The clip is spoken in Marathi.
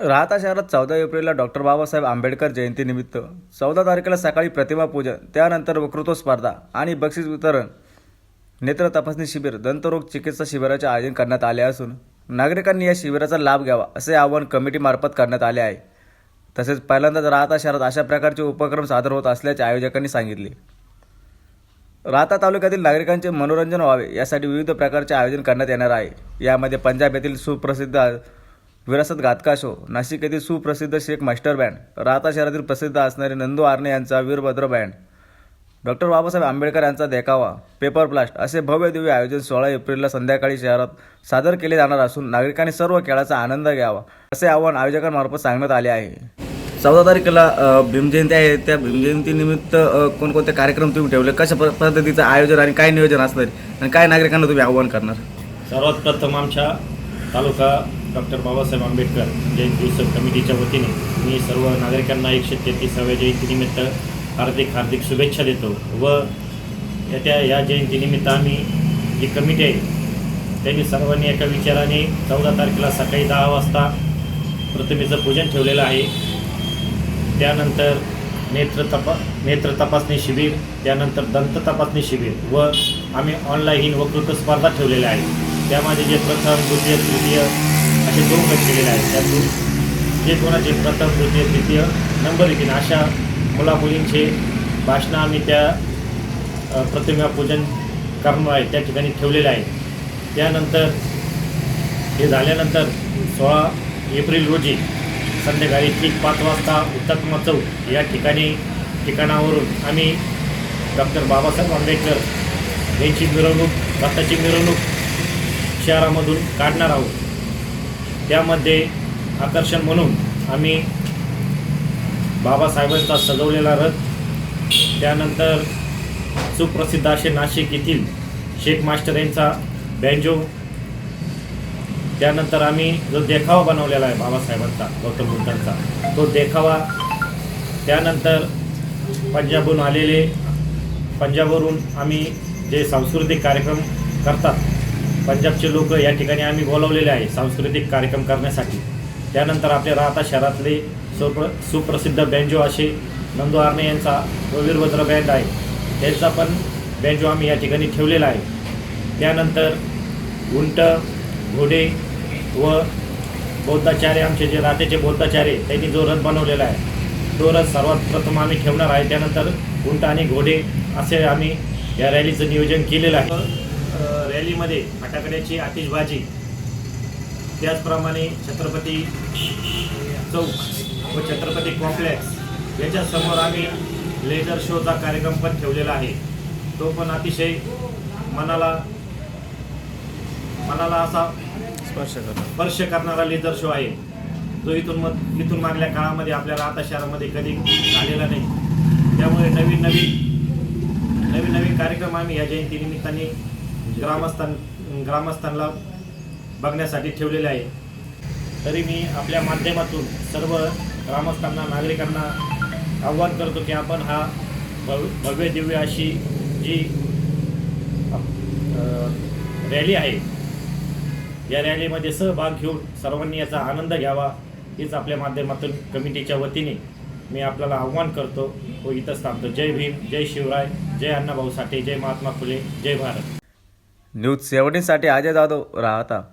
राहता शहरात चौदा एप्रिलला डॉक्टर बाबासाहेब आंबेडकर जयंतीनिमित्त चौदा तारखेला सकाळी प्रतिमा पूजन त्यानंतर वक्तृत्व स्पर्धा आणि बक्षीस वितरण नेत्र तपासणी शिबिर दंतरोग चिकित्सा शिबिराचे आयोजन करण्यात आले असून नागरिकांनी या शिबिराचा लाभ घ्यावा असे आवाहन कमिटीमार्फत करण्यात आले आहे. तसेच पहिल्यांदाच राहता शहरात अशा प्रकारचे उपक्रम सादर होत असल्याचे आयोजकांनी सांगितले. राहता तालुक्यातील नागरिकांचे मनोरंजन व्हावे यासाठी विविध प्रकारचे आयोजन करण्यात येणार आहे. यामध्ये पंजाब येथील सुप्रसिद्ध विरासत घातकाशो नाशिक येथील सुप्रसिद्ध शेख मास्टर बँड राहता शहरातील प्रसिद्ध असणारे नंदू आर्णे यांचा वीरभद्र बँड. डॉक्टर बाबासाहेब आंबेडकर यांचा देखावा पेपर ब्लास्ट असे भव्य दिव्य आयोजन सोळा एप्रिलला संध्याकाळी शहरात सादर केले जाणार असून नागरिकांनी सर्व खेळाचा आनंद घ्यावा असे आवाहन आयोजकांमार्फत सांगण्यात आले आहे. चौदा तारखेला भीमजयंती आहे. त्या भीमजयंतीनिमित्त कोणकोणते कार्यक्रम तुम्ही ठेवले? कशा प- पद्धतीचं आयोजन आणि काय नियोजन असणार? आणि काय नागरिकांना तुम्ही आव्हान करणार? सर्वात प्रथम आमच्या तालुका डॉक्टर बाबासाहेब आंबेडकर जयंती उत्सव कमिटीच्या वतीने मी सर्व नागरिकांना एकशे तेहतीसाव्या जयंतीनिमित्त हार्दिक हार्दिक शुभेच्छा देतो व त्या या जयंतीनिमित्त आम्ही जी कमिटी आहे त्यांनी सर्वांनी एका विचाराने चौदा तारखेला सकाळी दहा वाजता प्रतिमेचं पूजन ठेवलेलं आहे. त्यानंतर नेत्र तपा नेत्र तपासणी शिबिर त्यानंतर दंत तपासणी शिबिर व आम्ही ऑनलाईन वक्तृत्व स्पर्धा ठेवलेल्या आहेत. त्यामध्ये जे प्रथम द्वितीय तृतीय असे दोन गट केलेले आहेत. त्यातून जे कोणाचे प्रथम द्वितीय तृतीय नंबर येतील अशा मुलामुलींचे भाषणं आम्ही त्या प्रतिमा पूजन करणार आहे त्या ठिकाणी ठेवलेले आहे. त्यानंतर हे झाल्यानंतर सोळा एप्रिल रोजी संध्याकाळी ठीक पाच वाजता हुतात्मा चौक या ठिकाणी ठिकाणावरून आम्ही डॉक्टर बाबासाहेब आंबेडकर यांची मिरवणूक रथाची मिरवणूक शहरामधून काढणार आहोत. त्यामध्ये आकर्षण म्हणून आम्ही बाबासाहेबांचा सजवलेला रथ त्यानंतर सुप्रसिद्ध असे नाशिक येथील शेख मास्टर यांचा बँजो त्यानंतर आम्ही जो देखावा बनवलेला आहे बाबासाहेबांचा गौतम बुद्धांचा तो देखावा त्यानंतर पंजाबहून आलेले पंजाबवरून आम्ही जे सांस्कृतिक कार्यक्रम करतात पंजाबचे लोक या ठिकाणी आम्ही बोलावलेले आहे सांस्कृतिक कार्यक्रम करण्यासाठी. त्यानंतर आपल्या राहता शहरातले सुप्र सुप्रसिद्ध बँजो असे नंदू आर्णे यांचा व वीरभद्र बँड आहे. त्यांचा पण बँजो आम्ही या ठिकाणी ठेवलेला आहे. त्यानंतर उंट घोडे व बौद्धाचार्य आमचे जे रातेचे बौद्धाचार्य त्यांनी जो रथ बनवलेला आहे. तो रथ सर्वात प्रथम आम्ही ठेवणार आहे. त्यानंतर उंट आणि घोडे असे आम्ही या रॅलीचं नियोजन केलेलं आहे. रॅलीमध्ये फटाकड्याची आतिषबाजी त्याचप्रमाणे छत्रपती चौक व छत्रपती कॉम्प्लेक्स याच्या समोर आम्ही लेझर शोचा कार्यक्रम पण ठेवलेला आहे. तो पण अतिशय मनाला मनाला असा स्पर्श स्पर्श करणारा लेझर शो आहे. जो इथून मग इथून मागल्या काळामध्ये आपल्या राहता शहरामध्ये कधी झालेला नाही. त्यामुळे नवीन नवीन नवीन नवीन कार्यक्रम आम्ही या जयंती म्हणजे ग्रामस्थान ग्रामस्थांना बघण्यासाठी ठेवलेले आहे. तरी मी आपल्या माध्यमातून सर्व ग्रामस्थांना नागरिकांना आव्हान करतो की आपण हा भव भव्य दिव्य अशी जी रॅली आहे या रॅलीमध्ये सहभाग घेऊन सर्वांनी याचा आनंद घ्यावा हीच आपल्या माध्यमातून कमिटीच्या वतीने मी आपल्याला आव्हान करतो. हो, व इथंच थांबतो जय भीम जय शिवराय जय अण्णाभाऊ साठे जय महात्मा फुले जय भारत. न्यूज सेव्हन्टीनसाठी अजय जाधव राहता.